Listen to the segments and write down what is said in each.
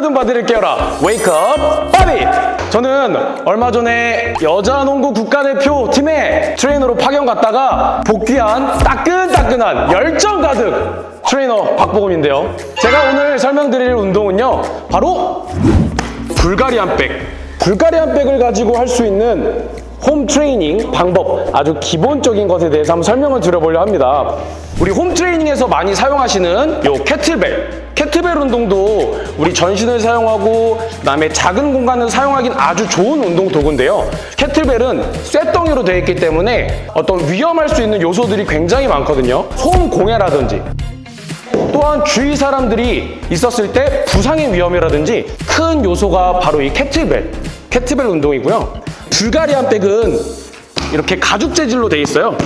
스트레거든 바디를 깨워라. 웨이크업 바디 저는 얼마 전에 여자 농구 국가대표 팀에 트레이너로 파견 갔다가 복귀한 따끈따끈한 열정 가득 트레이너 박보검인데요. 제가 오늘 설명드릴 운동은요 바로 불가리안 백. 불가리안 백을 가지고 할 수 있는 홈 트레이닝 방법 아주 기본적인 것에 대해서 한번 설명을 드려보려 합니다. 우리 홈 트레이닝에서 많이 사용하시는 요 캐틀벨. 캐틀벨 운동도 우리 전신을 사용하고 그다음에 작은 공간을 사용하긴 아주 좋은 운동 도구인데요. 캐틀벨은 쇳덩이로 되어 있기 때문에 어떤 위험할 수 있는 요소들이 굉장히 많거든요. 손 공해라든지 또한 주위 사람들이 있었을 때 부상의 위험이라든지 큰 요소가 바로 이 캐틀벨, 캐틀벨 운동이고요. 불가리안 백은 이렇게 가죽 재질로 돼 있어요.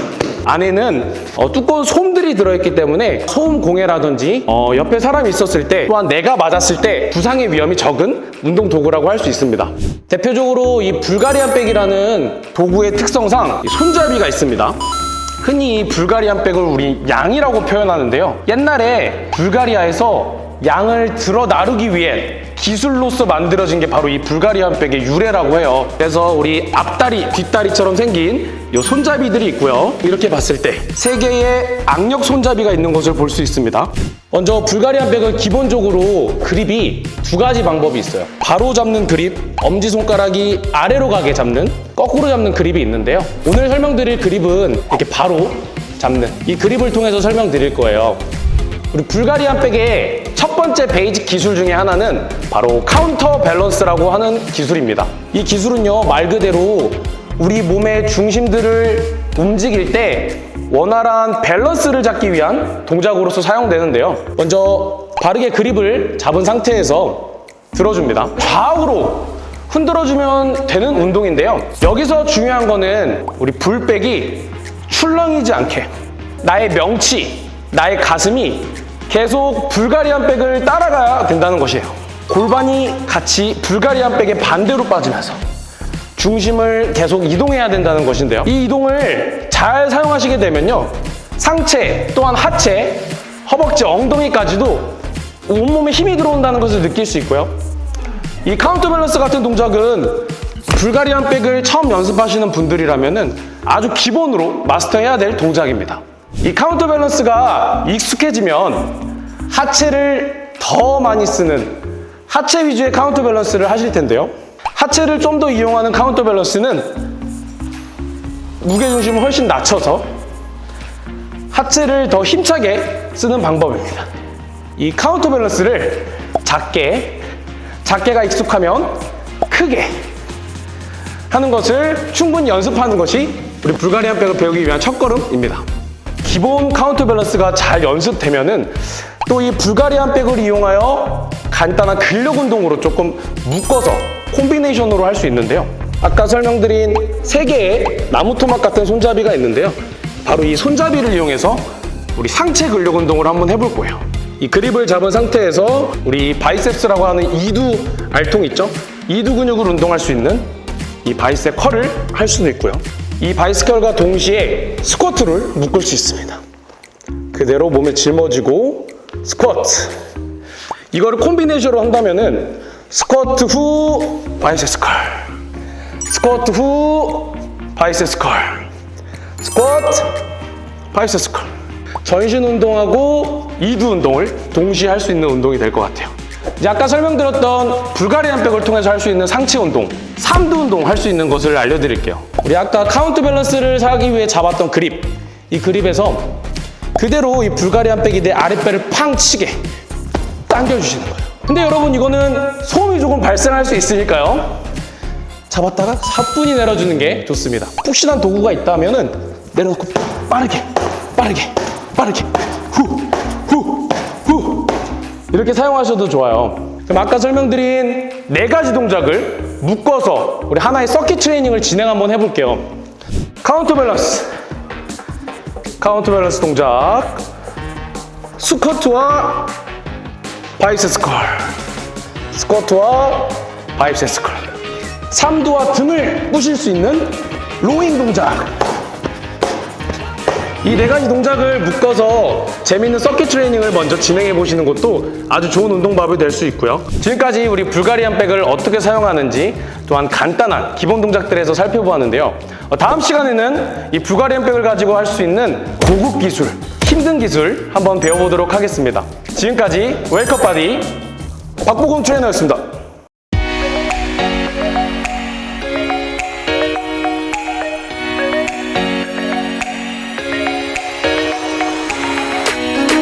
안에는 어, 두꺼운 솜들이 들어있기 때문에 소음 공해라든지 어, 옆에 사람이 있었을 때 또한 내가 맞았을 때 부상의 위험이 적은 운동 도구라고 할 수 있습니다. 대표적으로 이 불가리안 백이라는 도구의 특성상 이 손잡이가 있습니다. 흔히 불가리안 백을 우리 양이라고 표현하는데요. 옛날에 불가리아에서 양을 들어 나르기 위해 기술로서 만들어진 게 바로 이 불가리안 백의 유래라고 해요. 그래서 우리 앞다리, 뒷다리처럼 생긴 이 손잡이들이 있고요. 이렇게 봤을 때 세 개의 악력 손잡이가 있는 것을 볼 수 있습니다. 먼저 불가리안 백은 기본적으로 그립이 두 가지 방법이 있어요. 바로 잡는 그립, 엄지손가락이 아래로 가게 잡는 거꾸로 잡는 그립이 있는데요. 오늘 설명드릴 그립은 이렇게 바로 잡는 이 그립을 통해서 설명드릴 거예요. 우리 불가리안 백의 첫 번째 베이직 기술 중에 하나는 바로 카운터 밸런스라고 하는 기술입니다. 이 기술은요, 말 그대로 우리 몸의 중심들을 움직일 때 원활한 밸런스를 잡기 위한 동작으로서 사용되는데요. 먼저 바르게 그립을 잡은 상태에서 들어줍니다. 좌우로 흔들어주면 되는 운동인데요. 여기서 중요한 거는 우리 불백이 출렁이지 않게 나의 명치, 나의 가슴이 계속 불가리안 백을 따라가야 된다는 것이에요. 골반이 같이 불가리안 백의 반대로 빠지면서 중심을 계속 이동해야 된다는 것인데요. 이 이동을 잘 사용하시게 되면요. 상체 또한 하체, 허벅지, 엉덩이까지도 온몸에 힘이 들어온다는 것을 느낄 수 있고요. 이 카운터 밸런스 같은 동작은 불가리안 백을 처음 연습하시는 분들이라면 아주 기본으로 마스터해야 될 동작입니다. 이 카운터 밸런스가 익숙해지면 하체를 더 많이 쓰는 하체 위주의 카운터 밸런스를 하실 텐데요. 하체를 좀 더 이용하는 카운터 밸런스는 무게중심을 훨씬 낮춰서 하체를 더 힘차게 쓰는 방법입니다. 이 카운터 밸런스를 작게, 작게가 익숙하면 크게 하는 것을 충분히 연습하는 것이 우리 불가리안 백을 배우기 위한 첫걸음입니다. 기본 카운터 밸런스가 잘 연습되면은 또 이 불가리안 백을 이용하여 간단한 근력 운동으로 조금 묶어서 콤비네이션으로 할 수 있는데요. 아까 설명드린 세 개의 나무 토막 같은 손잡이가 있는데요. 바로 이 손잡이를 이용해서 우리 상체 근력 운동을 한번 해볼 거예요. 이 그립을 잡은 상태에서 우리 바이셉스라고 하는 이두 알통 있죠? 이두 근육을 운동할 수 있는 이 바이셉 컬을 할 수도 있고요. 이 바이스 컬과 동시에 스쿼트를 묶을 수 있습니다. 그대로 몸에 짊어지고 스쿼트. 이거를 콤비네이션으로 한다면은 스쿼트 후 바이세스 컬. 스쿼트 후 바이세스 컬. 스쿼트 바이세스 컬. 전신 운동하고 이두 운동을 동시에 할 수 있는 운동이 될 것 같아요. 이제 아까 설명드렸던 불가리안 백을 통해서 할 수 있는 상체 운동, 삼두 운동 할 수 있는 것을 알려드릴게요. 우리 아까 카운트 밸런스를 하기 위해 잡았던 그립, 이 그립에서 그대로 이 불가리안 백이 내 아랫배를 팡 치게 당겨주시는 거예요. 근데 여러분 이거는 소음이 조금 발생할 수 있으니까요. 잡았다가 사뿐히 내려주는 게 좋습니다. 푹신한 도구가 있다면은 내려놓고 빠르게, 빠르게, 빠르게, 후, 후, 후. 이렇게 사용하셔도 좋아요. 그럼 아까 설명드린 네 가지 동작을 묶어서 우리 하나의 서킷 트레이닝을 진행 한번 해볼게요. 카운터 밸런스. 카운터 밸런스 동작. 스쿼트와 바이세스 컬. 스쿼트와 바이세스 컬. 삼두와 등을 부실 수 있는 로잉 동작. 이 네 가지 동작을 묶어서 재밌는 서킷 트레이닝을 먼저 진행해 보시는 것도 아주 좋은 운동법이 될 수 있고요. 지금까지 우리 불가리안 백을 어떻게 사용하는지 또한 간단한 기본 동작들에서 살펴보았는데요. 어, 다음 시간에는 이 불가리안 백을 가지고 할 수 있는 고급 기술, 힘든 기술 한번 배워보도록 하겠습니다. 지금까지 웨이크업 바디 박보검 트레이너였습니다.